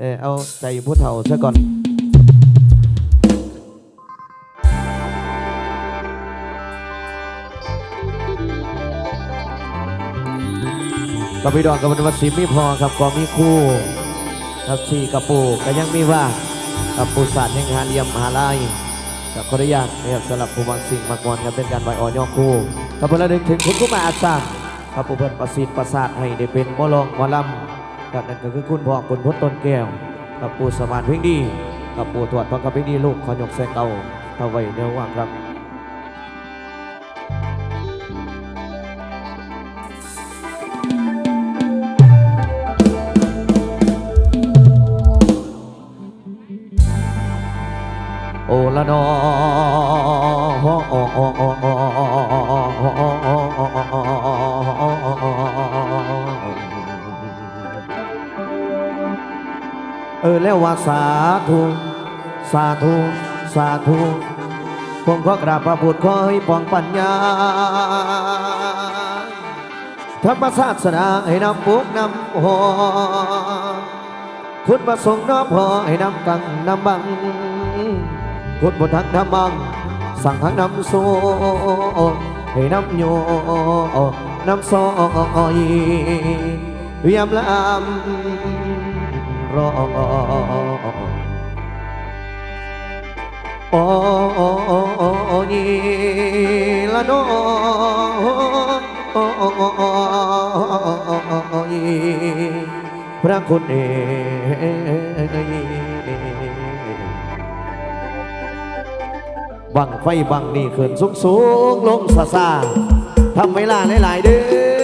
เออเอาใจผู้เฒ่าซะก่อนกับพี่ดอนกับวันวัดศรีมีพอครับก็มีคู่ครับสี่กระปูก็ยังมีว่ากับปูศาสตร์แห่งหาเหลี่ยมมหาลายกับขออนุญาตนะครับสำหรับผู้บางสิ่งมากรกันเป็นการไหวอ่อนย่อคู่กับเพื่อนระลึกถึงคุณผู้มาอาสาครับผู้เพื่อนประสิทธิ์ประสาทให้ได้เป็นมอลองมอลำ กับนั่นก็คือคุณพ่อคุณพจน์ต้นแก้วกับปู่สมานเพ่งดีกับปู่ถวดพระกับเพ่งดีลูกขอยกแสงเก่าเอาไว้เนื้อว่างครับโอละนอ ออแล้วว่าสาธุสาธุสาธุผมขอกราบพระพุทธขอให้ปองปัญญาธรรมศาสนาให้นำปุกนำหอคุณประสงค์น้อพอให้นำกังนำบัง คุณบททักนำบัง สั่งทักนำโซให้นำโยนำซอยยามลำ รอโอ้ยละโนพระคุณเอยบังไฟบังนี่ขึ้นสูงสูงลงซาซาทำเวลาหลาย ๆ เด้อ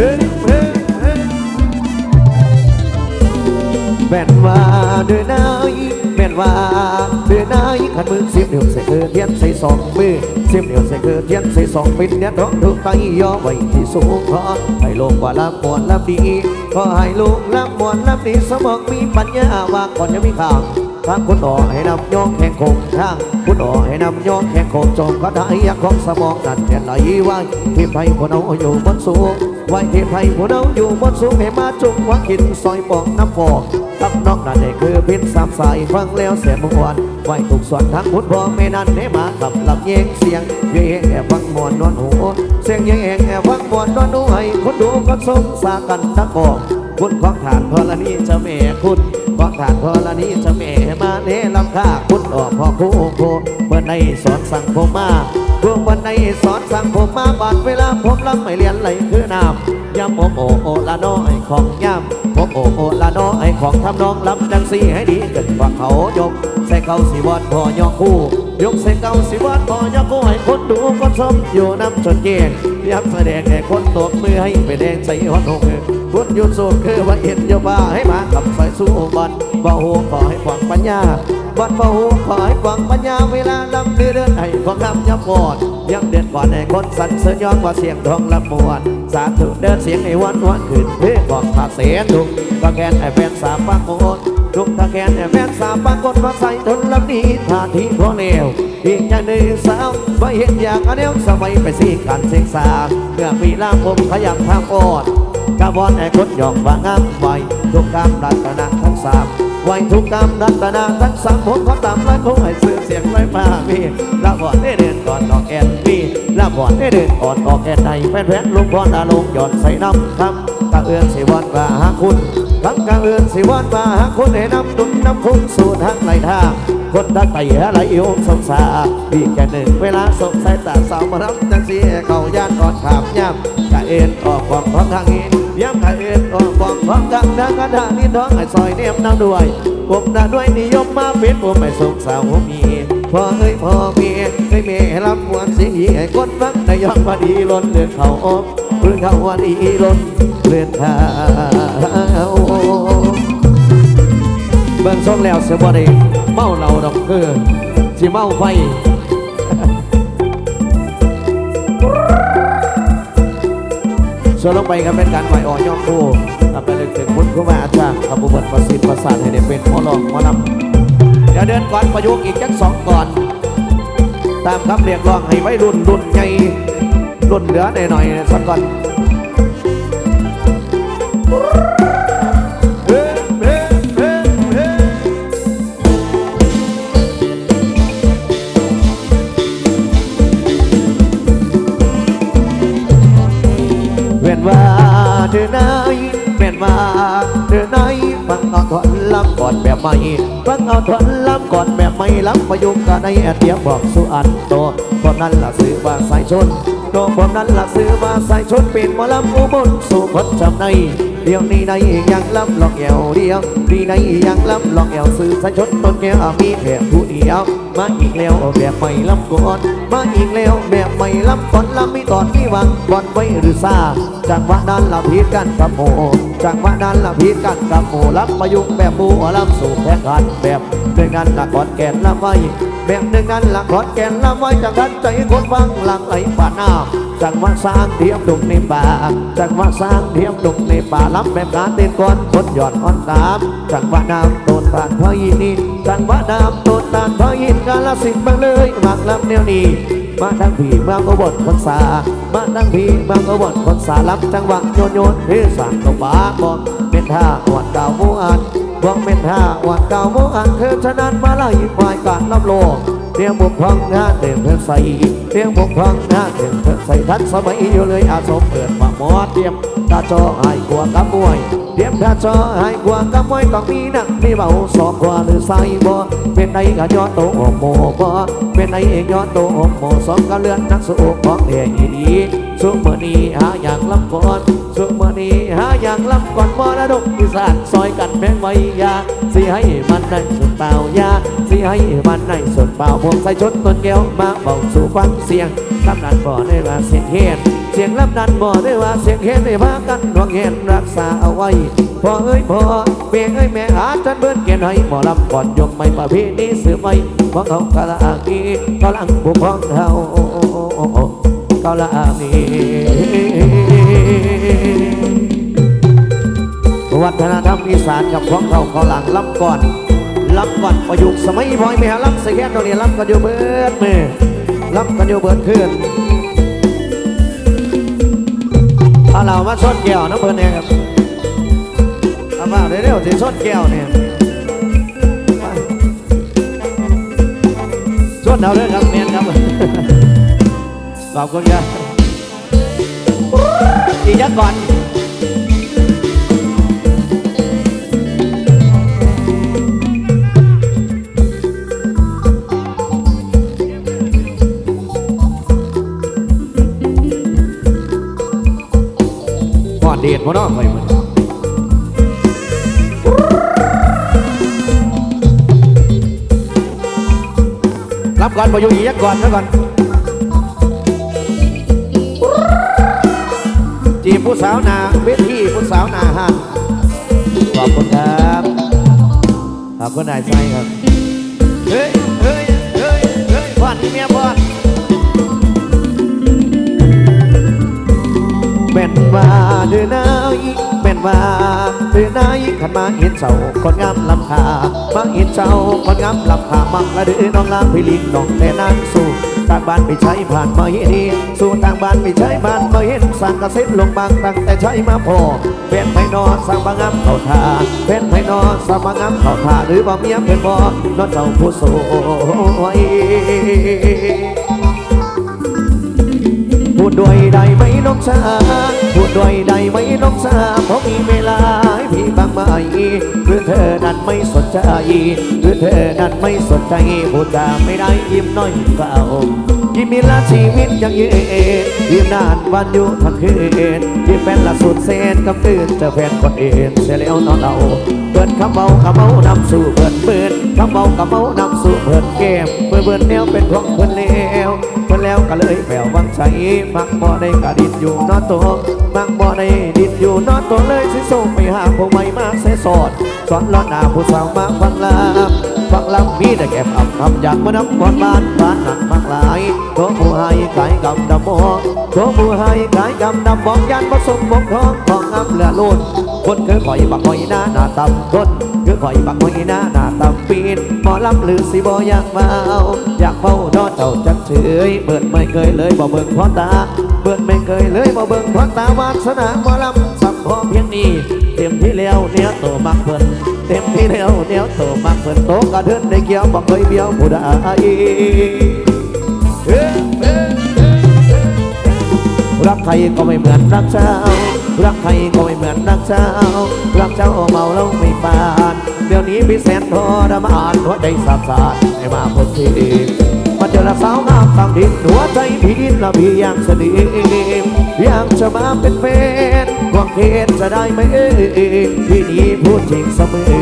แม่นว่าเดินนายแม่นว่าเดินนายขันมือเสียบเดียวใส่เกือเทียนใส่สองมือเสียบเดียวใส่เกือเทียนใส่สองปินเนี่ยท้องถูกไตย่อไว้ที่สูงขอให้โลกว่าละมวนละดีก็ให้ลูกละมวนละดีสมองมีปัญญาว่าก่อนจะมีข่าวทางคุณต่อให้นำย่องแข่งคงทางคุณต่อให้นำย่องแข่งคงจงก็ได้ยากของสมองนั่นเปลี่ยนไหลไว้ที่ไทยพวกเราอยู่บนสูง ไว้ที่ไทยพวกเราอยู่บนสูงให้มาจุกว่ากินซอยปองน้ำฟอกทับนอกนั่นเองคือพิษสามสายฟังแล้วเสียมวนไว้ถูกส่วนทั้งพุทธพ่อแม่นั่นให้มาขับลำเยงเสียงเย่แอบฟังมวนนวลหูเสียงเย่แอบฟังมวนนวลหูให้คนดูก็สงสารกันทั้งกองคุณของฐานพลนี้จะแม่คุณของฐานพลนี้จะแม่มาเนลำค่าคุณออกพ่อครูโคเมื่อในสอนสั่งผมมาพวกวันในสอนสั่งผมมาบาดเวลาผมลำไม่เรียนไหล ละน้อยของย่ำผมโอโอละน้อยของทำน้องลำดังสีให้ดีเกินกว่าเขายกใส่เขาสีวัดพอยกคู่ ยกใส่เก่าสิวัดพอยกคู่ให้คนดูคนชมอยู่น้ำจนเก่งยับแสดงให้คนตบมือให้ไปแดงใส่หัวหกคุณยุดสูบคือว่าเห็นโยบ้าให้มาขับใส่สู้บันบ่หูขอให้ฟังปัญญา บันบ่หูขอให้ฟังปัญญาเวลาลำเดือดให้ฟังคำยับวอดยังเดือดก่อนให้คนสันเสยองว่าเสียงทองละมวนสาธุเดินเสียงให้วันวันขึ้นเพื่อบอกขาเสียทุกก็แกนไอ้แฟนสามปังโอนทุกถ้าแกนไอ้แฟนสามปังกดมาใส่ทนลำนี้ท่าทีพอแนวอีกอย่างหนึ่งสาวว่เห็นอย่างอันเดียวสมัยไปสีกันเสียงสาเมื่อปีล่างผมขยับทางอ่อนกะวอนให้คนหยอกว่างามไว้ทุกกรรมรัตนาทั้งสาม ไว้ทุกกรรมรัตนาทั้งสามผมขอตามและคงให้ซื้อเสียงไว้มาพี่ละบอนได้เดินก่อนออกแอนพี่ละบอนได้เดินก่อนออกแอนในแฟนแฟนลุงพรอารมณ์หย่อนใส่น้ำคำกะเอื้อนสิวันว่าหาคุณคำกะเอื้อนสิวันว่าหาคุณให้น้ำดุนน้ำคุ้งสู่ทางไหลทางคนทักไต่อะไรโยมสงสารพี่แค่หนึ่งเวลาสงสัยตาสาวมารับจังสีเขาย่านก่อนขามย่ำกะเอ็นออกความพร้อมทางนี้ นกองกองของทางทางกระดาษนี่ท้องไอ้ซอยเนียมนาำด้วยผมดาด้วยนิยมมาเป็นผมไม่สงสาวมีพอเอ้ยพอเมียเอ้ยเมียรับควนเสียงห้คนฟังนายองพอดีล้นเลือดเข่าอมเลือดเข่าวันอีล้นเลือดเข่าเบิ่งซ่องแล้วเสบ่ดีเมาเหล่าดอกเออจีเมาไฟ ส่วนลงไปก็เป็นการไหวอ่อนย่อมดูทำไปเลยถึงพุทธคุมาอาจารย์ขบุบทประสิทธิ์ประสานให้ได้เป็นหมอลองหมอลำเดี๋ยวเดินก่อนประยุกต์อีกจักสองก่อน ตามคำเรียกร้องให้ไว้รุ่นรุ่นใหญ่รุ่นเหลือหน่อยๆสักก่อน เธอนไหนแม่นว่าเธอนไหนฟังเอาถอนลำก่อนแบบใหม่ฟังเอาถอนลำก่อนแบบใหม่ลำประยุกต์กันในแอดเดียบอกสุอันโตคนนั้นล่ะซื้อว่าสายชน โตคนนั้นละซื้อว่าสายชนเป็นมอลำอุบลสู่คนจำในเดี๋ยวนี้ในยังลำลองแอวเดียวดีในยังลำลองแอวซื้อใสายชนต้นแก้วมีแค่ผู้เดียวมาอีกแล้วแบบใหม่ลำก่อนมาอีกแล้วแบบใหม่ลำก่อนลำมีตอนที่วังก่อนไว้หรือซาจากว่านั้นละพีกันกับโมจากว่านั้นละพีกันกับโมลำประยุกต์แบบหมูลำสู่แข่งกันแบบ หนึ่งนั้นละกอนแก่นลำไว้แบบหนึ่งนั้นละกอนแก่นลำไว้จากนั้นใจคนฟังหลังไหลป่าน้ำจากว่าสร้างเทียมดุกในป่าจากว่าสร้างเทียมดุกในป่ารับแบบการเต้นก่อนคนหยอดอ่อนตามจากว่าน้ำโดนผ่านพอยินีจากว่าน้ำโดนตานพอยินกาลสินบางเลยมากลำแนวนี้มาทั้งผีมาก็บทคนสามาทั้งผีมาก็บทคนสารับจังหวะโยนโยนเฮสานก็บ้าบอกเป็นท่าหวัดเก่าโมอัน บอกเป็นท่าวัดเก่าโมอันเธอฉะนั้นมาไล่ฝ่ายการรับโลกเตียงบุกพังหน้าเต็มเพื่อใส่เตียงบุกพังหน้าเต็มเพื่อใส่ทันสมัยอยู่เลยอาสมเปิดมาหมอเตรียมตาจอหายกลัวกับมวยเตรียมตาจอหายกลัวกับมวยต้องมีหนักมีเบาสอบกว่าหรือใส่บ่เป็นไอ้ก็ย้อนโตโอโมบ่เป็นไอ้เองย้อนโตโอโมสองก็เลื่อนนักสู้ของเดียอีดีสุเมื่อนี้หาอย่างลำก่อนสุเมื่อนี้ หาอย่างลำก่อนมรดกอีสานซอยกันแพงไว้ยาสิให้มันในสุดเปล่ายาสิให้มันในสุดเปล่าพวกใส่ชนต้นแก้วมาเบาสู่ฟังเสียงลำนั้นบ่ได้ว่าเสียงเฮ็ดเสียงลำนั้นบ่ได้ว่าเสียงเฮ็ดได้พากันหวงเห็นรักษาเอาไว้พ่อเอ้ยพ่อแม่เอ้ยแม่อาจารย์เบิ้นเกียนให้หมอลำก่อนยกไม่ประเพณีสืบไว้ของเขากะละอากีกำลังบุกของเขากะละอากี วัฒนธรรมอีสานกับของเขาเขาหลังลำก่อนลำก่อนประยุกต์สมัยพอยแม่ลำใส่แค่ตรงนี้ลำกันอยู่เบิดมือลำกันอยู่เบิดขึ้นเอาเรามาชนแก้วน้ำเพิ่นเนี่ยครับเอามาเร็วๆสิชนแก้วเนี่ยชนเอาเลยครับเมียนครับขอบคุณครับอีกยักก่อน ก่น้องไปมันรับก่อนประยุกต์อีกยักก่อนนะก่อนจีบผู้สาวนาเวทีผู้สาวนาฮันขอบคุณครับขอบคุณนายไซครับเฮ้ยเฮ้ยเฮ้ยเฮ้ยพอนเมียพอนแม่นว่าเดือนนา ยแม่นว่าเดือนนายขันมาเห็นเสาคนงามลำคามาเห็นเสาคนงามลำคามักละเดือน้องลางพิลินน้องแต่นางสู้ต่างบ้านไปใช้ผ่านมาเห็นดีสู่ต่างบ้านไปใช้บ้านมาเห็นสั่งกระเซ็นลงบางตั้งแต่ใช้มาพอเป็นไผนอนสั่งบางงามเข้าทาเป็นไผนอนสั่งบางงามเข้าทาหรือบ่เมียเป็นบ่นอนเจ้าผู้สวย ดด้วยได้ไหมน้องชาพูดด้วยได้ไหมน้องชาเพราะมีเวลาให้พี่บางไหมหรือเธอนั้นไม่สนใจหรือเธอนั้นไม่สนใจพูดจาไม่ได้ยิ้มน้อยเปล่า ยิ้มมีละชีวิตยังยืนยิ้มนานวันอยู่ทั้งคืนยิ้มเป็นละสุดเซนกับตื่นเจอแฟนคนอื่นเสียแล้วนอนเอาเปิดคำเบาคำเมานำสู่เปิดเปิดคำเบาคำเมานำสู่เปิดเกมเปิดเปิดแนวเป็นของเพื่อนเลวเพื่นแล้วก็เลยแผ่ววังใสมักบ่ได้กระดิดอยู่นอนตัวมักบ่ได้ดิดอยู่นอนตัวเลยสิส่งไปหาพวกใหม่มาเสยสอด สอนล้อหนาผู้สาวมาฟังลำฟังลำมีแต่แก็บอับคำอยากมานับก่อนบ้านบ้านหนักมากหลายโตผู้ให้ขายกำดำมองโตผู้ให้ขายกำดำมองยันผสมบกทองของอับเหลือล้นคนเคยคอยบักหอยหน้าหน้าตำคนคือคอยบักหอยหน้าหน้าตำปีนหมอลำหรือสิบอยากเมาอยากเมาดอเจ้าจักเฉยเบิดไม่เคยเลยบ่เบิ่งพอตาเบิดไม่เคยเลยบ่เบิ่งพอตาวาสนาหมอลำสักพ อเพียงนี้เต็มที่แล้วเนี่ยโตมักเพิ่นเต็มที่แล้วเนี่ยโตมักเพิ่นโตกระเดินได้เกี่ยวบ่เคยเบี้ยวผู้ใดเอ้ยเอ้ยรักใครก็ไม่เหมือนรักเจ้า รักใครก็ไม่เหมือนรักเจ้า รักเจ้าเมาแล้วไม่ปานเดี๋ยวนี้พี่แสนทรมานหัวใจสาบสานให้มาพบทีมาเจอละสาวงามตามดินหัวใจพี่ดินละพี่ยังสนิทอยากจะมาเป็นแฟน วังเทศจะได้ไหมเอ่ยพี่นี้พูดจริงเสมอ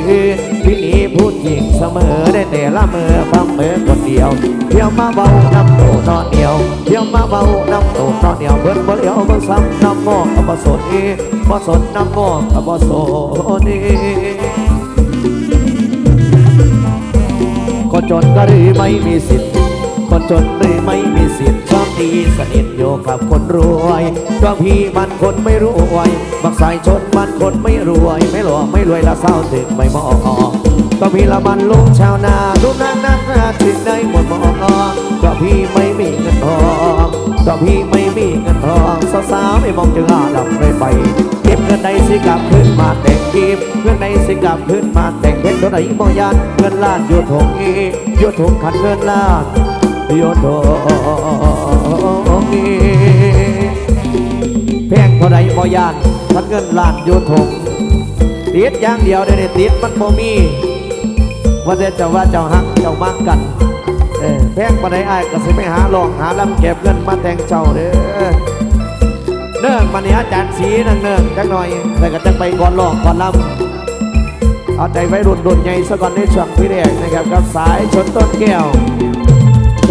พี่นี้พูดจริงเสมอได้แต่ละเมื่อฟังเมื่อคนเดียวเที่ยวมาเบาน้ำโตนอนเดียวเที่ยวมาเบาน้ำโตนอนเดียวเบิ้ลบ่เลี้ยวเบิ้ลซ้ำน้ำงอกกับบ่สนเอบ่สนน้ำงอกกับบ่สนเอคนจนก็หรือไม่มีสิทธิ์คนจนหรือไม่มี ดีสนิทอยู่กับคนรวยก็พี่มันคนไม่รวยบักสายชนมันคนไม่รวย ไม่หล่อไม่รวยละเศร้าถึงไม่มองก็พี่ละมันลุงชาวนาลูกนั้นนั้นนาถึงได้หมดมองก็พี่ไม่มีเงินทองก็พี่ไม่มีเงินทองสาวๆไม่มองจึงอาดับเลยไปเก็บเงินใดสิกลับขึ้นมาแต่งกีบเงินใดสิกลับขึ้นมาแต่งเพชรเท่าไหร่บ่ยานเงินล้านอยู่ถงอีอยู่ถงขันเงินล้าน อยู่ถงอีแพงเท่าไหร่บ่ยานขันเงินล้านอยู่ถงติดอย่างเดียวได้ติดมันบ่มีว่าแต่เจ้าว่าเจ้าฮักเจ้ามักกันเออแพงปานใดอ้ายก็สิไปหาลองหาลำเก็บเงินมาแต่งเจ้าเด้อเนื่องมันนี้อาจารย์สีนั่งเนื่องจักหน่อยแต่ก็จะไปก่อนลอกก่อนลำเอาใจไว้รุ่นรุ่นใหญ่ซะก่อนในช่วงที่แรกนะครับกับสายชนต้นแก้ว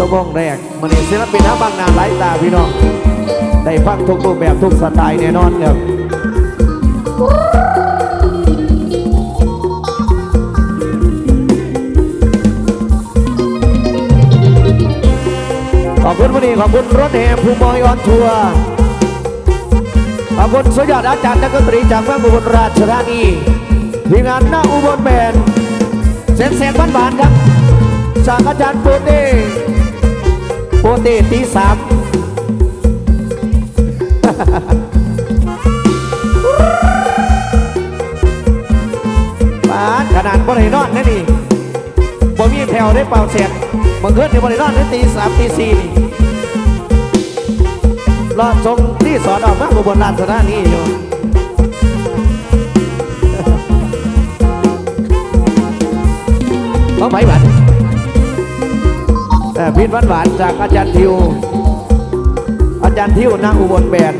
ชั่วโมงแรกมันนี้ศิลปินน้ำบางนาหลายตาพี่น้องได้ฟังทุกรูปแบบทุกสไตล์แน่นอนครับขอบคุณวันนี้ขอบคุณรถแห่ภูมอยออนทัวร์ขอบคุณสุดยอดอาจารย์นักดนตรีจากเมืองอุบลราชธานีทีมงานหน้าอุบลแบนเสนเสนบ้านบานครับจากอาจารย์โปเต้ โปเตตีสามปานขนาดบริโนอนนี่นี่บ่มีแผ่วได้เป่าเสียงบางคืนในบริโนอนได้ตีสามตีสี่นี่รอดทรงที่สอนออกมาอุบลราชธานีอยู่เขาไหมหวานแต่ พิษหวานหวานจากอาจารย์ทิว อาจารย์ทิวนางอุบลแบน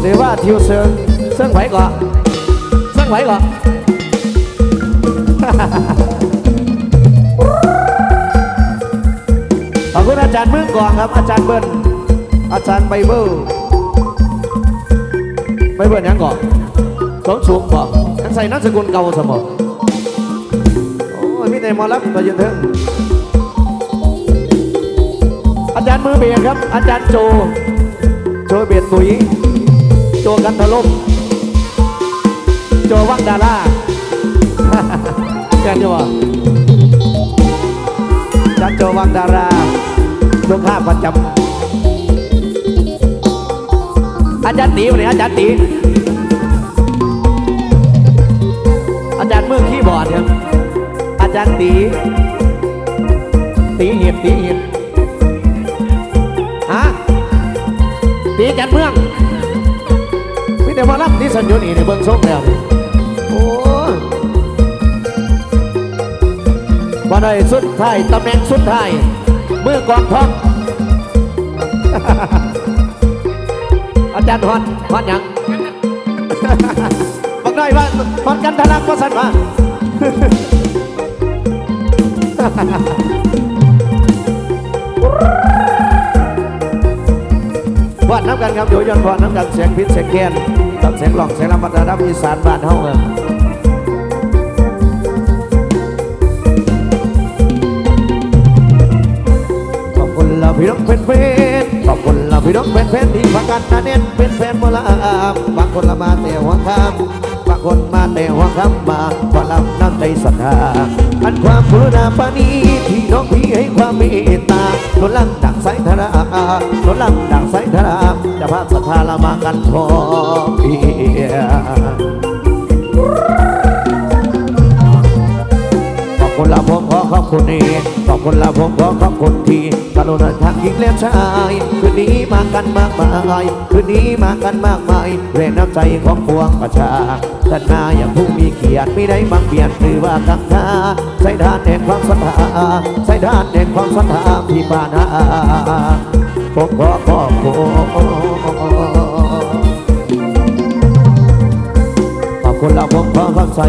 หรือว่าทิวเซิงเซิงไหวก่อนเซิงไหวก่อนขอบคุณอาจารย์เมืองกองครับ อาจารย์เบิ้ลอาจารย์ไบเบิลไบเบิลยังก่อนสมสูงบ่ยังใส่นักสกุลเก่าสมองโอ้ยมีแต่มอลับมายืนเถอะ จารย์มือเบียครับ อาจารย์โจ โจเบียดปุ๋ย โจกันทะลมโจวังดาราแกนจะว่าจันโจวังดาราลูกค้าประจำอาจารย์ตีวันนี้อาจารย์ตีอาจารย์มือคีย์บอร์ดครับอาจารย์ตีตีเหียบตีเหียบ ตีจัดเมืองมีแต่มารับที่สัญญาณนี่ในเบื้องส่งแล้วนี่โอ้ยมาได้สุดท้ายตำแหน่งสุดท้ายมือกองทองอาจารย์ฮอนฮอนหยังบอกได้ว่าฮอนกันทะลักว่าสันว่า อนน้ำกันครับโยวย้อนพอนน้ำกันเสียงพิษเสียงแกนตัดเสียงหลอกเสียงลำบัฒนาอีสานบ้านเฮาครับขอบคุณเราพี่น้องเป็นเพนขอบคุณเราพี่น้องเป็นเพนที่พากันนาเน้นเป็นแฟนโบราณบางคนละมาแต่หัวคำ คนมาแต่หัวคำมาว่าลำน้ำใจศรัทธาอันความกรุณาปานีที่น้องพี่ให้ความเมตตาล้นลังดังสายธาราล้นลังดังสายธาราจะพาศรัทธาละมากันพอเพียขอบคุณละผมขอขอบคุณเองขอบคุณละผมขอขอบคุณที่ กรุณาทางหญิงและชายคืนนี้มากันมากมายคืนนี้มากันมากมายแรงน้ำใจของพวงประชาท่านนาอย่างผู้มีเกียรติไม่ได้บังเบียดหรือว่ากังคาใส่ด้านแห่งความศรัทธาใส่ด้านแห่งความศรัทธาพี่ปานาผมขอขอบคุณขอบคุณละผมขอคำใส่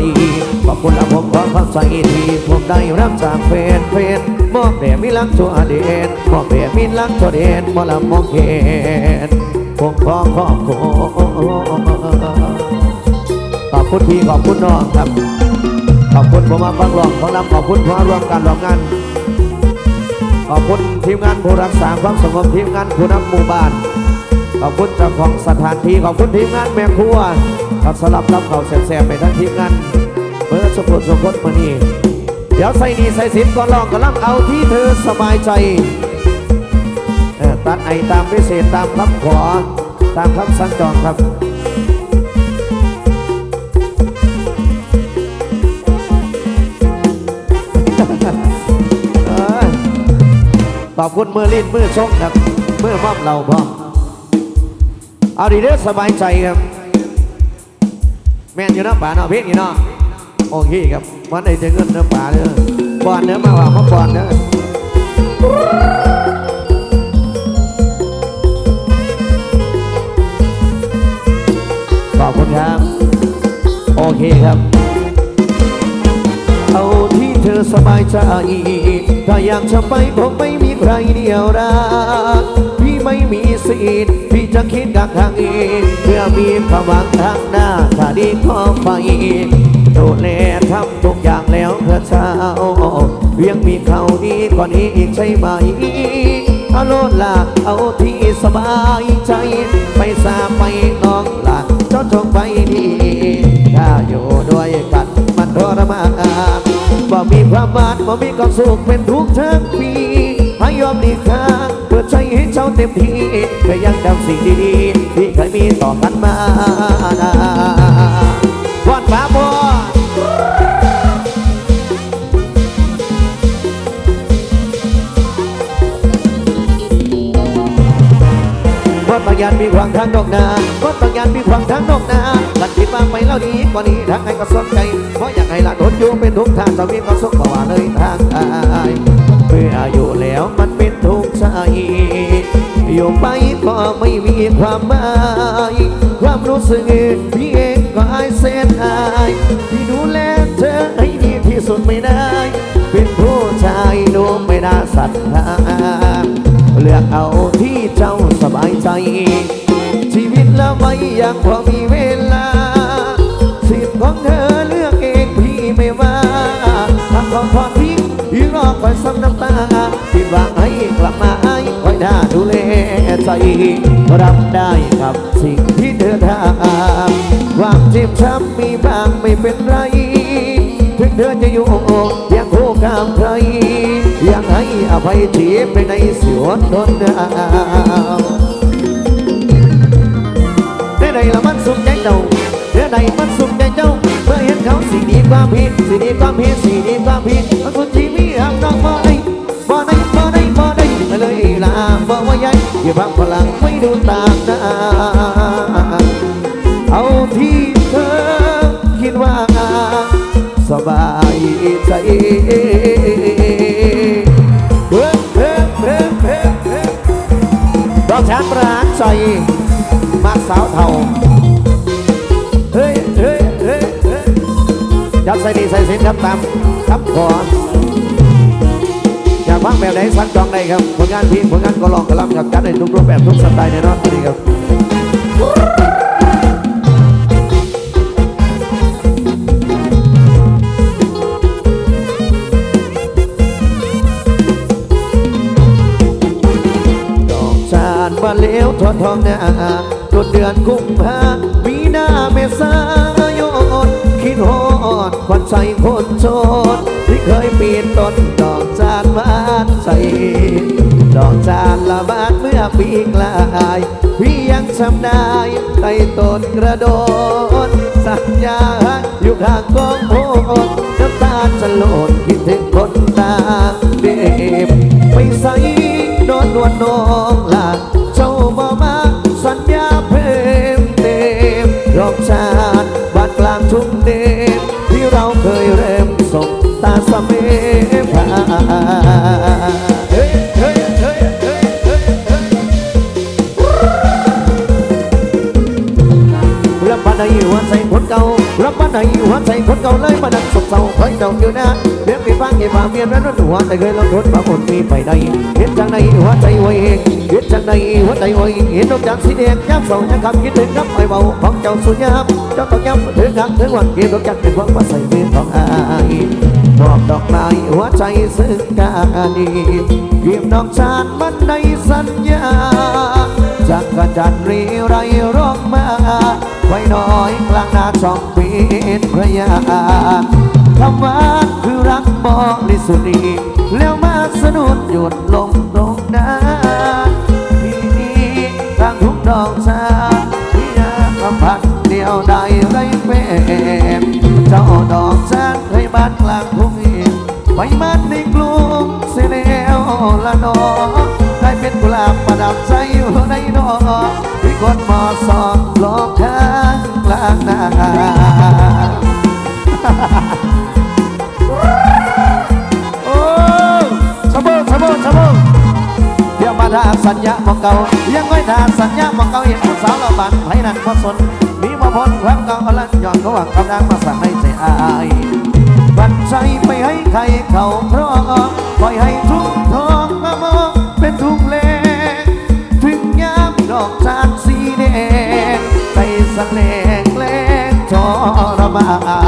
ขอบคุณละผมขอคำใส่ที่ผมได้รับจากแฟนแฟน บแด่มิลักตัวเด่นมอบแด่มิลักตัวเด่นมอลำมองเห็นผมขอขอบคุณขอบคุณพี่ขอบคุณน้องครับ ขอบคุณผมมาฟังร้องขอรำขอบคุณพอร่วมกันร้องงาน ขอบคุณทีมงานผู้รักษาความสงบทีมงานผู้นำหมู่บ้านขอบคุณเจ้าของสถานที่ขอบคุณทีมงานแม่ครัวขอบสลับรับเขาแสบๆไปทั้งทีมงานเมื่อสมบูรณ์สมบูรณ์มานี่ เดี๋ยวใส่ดีใส่สินก่อนลองก็รับเอาที่เธอสบายใจตัดไอตามพิเศษตามคำขอ ตามคำสั่งจองครับขอบคุณมือลิ้นมือชกครับมือมอบเราพร้อมเอาดีเด้อสบายใจครับ แม่นอยู่นะป่าเนาะเพชรอยู่เนาะโอเคครับ วันไหนจะเงินเนื้อป่าเด้อบอนเนื้อมาว่ามาบอนเด้อขอบคุณครับ โอเคครับ เอาที่เธอสบายใจถ้าอยากจะไปผมไม่มีใครเดียวรักพี่ไม่มีสิทธิ์ที่จะคิดดักทางเองเพื่อมีความหวังทางหน้าถ้าดีขอไป ดูแลทำทุกอย่างแล้วเธอเช้ายังมีเขาดีกว่านี้อีกใช่ไหมเอาโลดละเอาที่สบายใจ ไปสาไปน้องละเจ้าจงไปดีถ้าอยู่ด้วยกันมันทรมานบ่มีความหวานบ่มีความสุขเป็นทุกทั้งปีให้ยอมดีค่าเปิดใจให้เจ้าเต็มที่ก็ยังจำสิ่งดีๆที่เคยมีต่อกันมา มีขวางทางนอกนาวัดบางยานมีขวางทางนอกนาหลักคิดว่าไปแล้วดีกว่านี้ทางไหนก็สนใจเพราะอยากให้หลานโดนอยู่เป็นทุกทางจะมีความสุขกว่าเลยทางอายเมื่ออายุแล้วมันเป็นทุกข์ใจอยู่ไปก็ไม่มีความหมายความรู้สึกพี่เองก็อายเส้นอายที่ดูแลเธอให้ดีที่สุดไม่ได้ เป็นผู้ชายดูไม่น่าศรัทธา เลือกเอาที่เจ้าสบายใจ ชีวิตล้วไม่ยังพอมีเวลา สิทธิ์ของเธอเลือกเองพี่ไม่ว่าทำของพอทิ้งพี่รอคอยซ้ำน้ำตาผิดหวังให้กลับมาให้คอยด่าดูแลใจ รับได้กับสิ่งที่เธอทำความเจ็บช้ำมีบ้างไม่เป็นไร ถึงเธอจะอยู่ยังคู่กับใคร ยังให้อภัยทีไปในสิวนทนดาวเนื้ใดละมันสุขใจเจ้าเนื้อใดมันสุขใจเจ้าเมื่อเห็นเขาสิ่งดีความผิดสิ่งดีความผิดสิ่งดีความผิดมันคนที่มีหักน้องบ่ได้บ่ได้บ่ได้บ่ได้มาเลยลาบ่ว่าใหญ่อย่าพักพลังไม่ดูตามน้าเอาที่เธอคิดว่าสบายใจ ดอกช้างประหารใจมากสาวเทาเฮ้ยเฮ้ยเฮ้ยเฮ้ยจัดใส่ดีใส่สินครับตามครับขออยากฟังแบบไหนสั่งจองได้ครับผลงานพี่ผลงานก็ลองกระลำกับกันในทุกรูปแบบทุกสไตล์แน่นอนนี่ครับ ทั่วทองนาจนเดือนกุมภามีนาเมษายนคิดฮอดควันใจคนโชนที่เคยปีนต้นดอกจานบานใสดอกจานละบาดเมื่อปีกลายพี่ยังจำได้ใต้ต้นกระโดดสัญญาอยู่ข้างกองโอนน้ำตาจะหล่นคิดถึงคนตาเด็บไปใส่นอนนวลน้องานกลางทุ่งเดมที่เราเคยเริ่มส่งตาสเมพาเฮ้ยเฮ้ยเฮ้ยเฮ้ยเฮ้ยรับมาในหัวใจคนเก่ารับมาในหัวใจคนเก่าเลยมาดังสบเศร้าคอยเจ้าอยู่นะ เลี้ยงไปฟังให้ฟังเมียนนั้นหัวแต่เคยลงทุนมาหมดมีไปใดเห็นจังในหัวใจไว้เองเห็นจังในหัวใจไว้เห็นดอกจานสีแดงย้ำเศร้าจะคำคิดถึงครับไอ้เบาของเจ้าสุญญามเจ้าต้องย้ำถึงหักถึงวันเกี่ยวดอกจันเป็นความมาใส่เมือของอายมอบดอกไม้หัวใจซึ่งกันดีเก็บดอกจานมันในสัญญาจากกระจันรีไรร้องมาไว้น้อยกลางนาช่องปิดพระยาคำว่า คือรักบริสุทธิ์อีกแล้วมาสะดุดหยุดลงตรงนั้นที่นี้ทางทุกดอกชาที่นาคำพันเดียวได้ไรเป็นเจ้าดอกจานเคยบ้านกลางทุ่งอีกไปมันในกลุ่มเสียแล้วละนอได้เป็นกุหลาบประดับใจอยู่ในดอกที่คนมอสอบหลอกข้างกลางนา ดาสัญญาบอกเก่ายังไม่ทาสัญญาบอกเก่าเห็นผู้สาวเราบันไผนั่นพอสนมีมาพ้นความเก่าอาละย้อนเขาหวังกำลังมาสั่งให้ใจอายบันใจไปให้ใครเขาเพราะปล่อยให้ทุกทองมามองเป็นทุกเลถึงยามดอกจานสีแดงไปสังเลงเลงทรมาน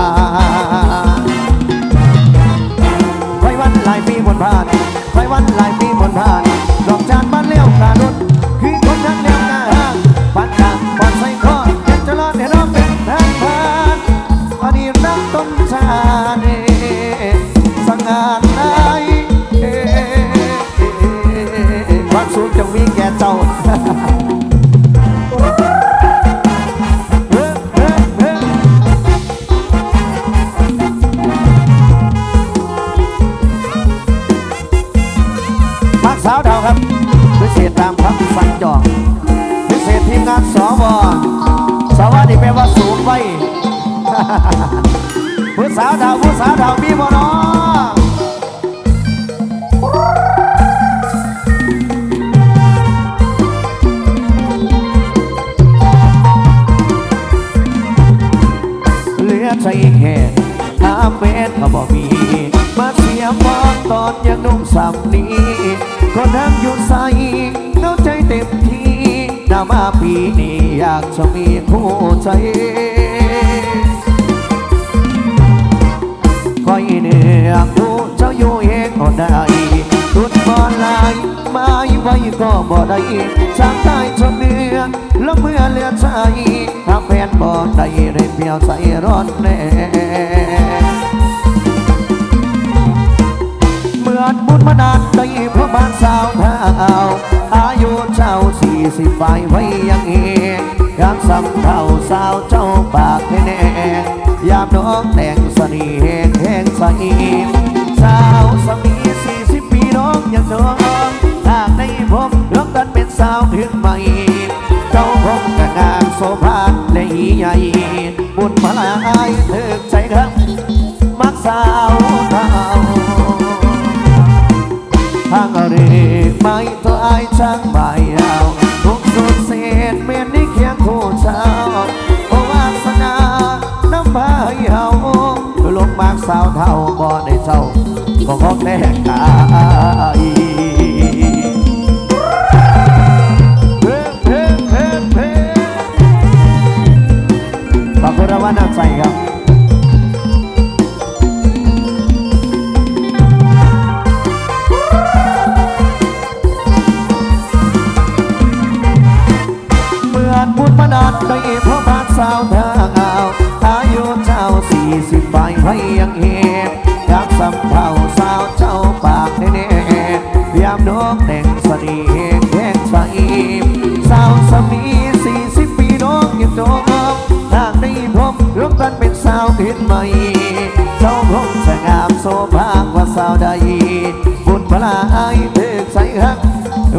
า คอยเหนือผู้เจ้าอยู่เองก็ได้ทุดบ่ลายไม้ไว้ก็บ่ได้ช่างใต้ชนเหนือแล้วเมื่อเลือใจถ้าแฟนบ่ได้ได้เปรียวใส่ร้อนแน่เหมือนบุญมานานได้พระบานสาวเท้าอายุเจ้าสี่สิบปไว้ยังเอง อยากสำเท่าสาวเจ้าปากแน่ยามน้องแต่งสนีแห้งแห้งใสสาวสมีสี่สิบปีน้องยังน้องหากได้พบน้องกันเป็นสาวถึงใหม่เจ้าพบกับงานโซภาและอีใหญ่บุญมาลายเถิกใจครับมักสาวเท่าทางเรไม่ตัวอายช่างไม่ สาวเท่าบ่ได้เศร้าก็ขอแค่กายบางคนวานัำใสครับเมื่อบุญมานานได้เพราะพานสาวเธอ พยยังเหตุอยากสำเท่าสาวเจ้าปากแน่ๆยามนกแต่งสนีแข่งใสสาวสามีสี่สิบปีน้องยังโดมทางนี้ผมรวมกันเป็นสาวเห็นไหมเจ้าคงจะงามโซภากว่าสาวใดบุญพลายเถิกใส่หัก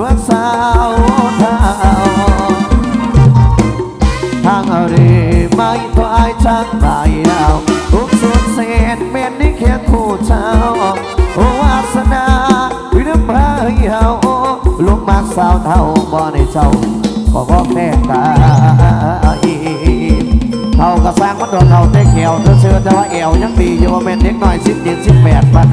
ว่าสาวเท่าทางเอาเรไม่ตัวอายช่างบายดา สาวเท่าบ่ในเจ้าก็บอกแน่กายเท่ากระสร้างมันโดนเท่าแต่แขวเธอเชื่อแต่ว่าแอวยังดีอยู่ว่าแม่นเด็กน้อยสิบเจ็ดสิบแปดปัน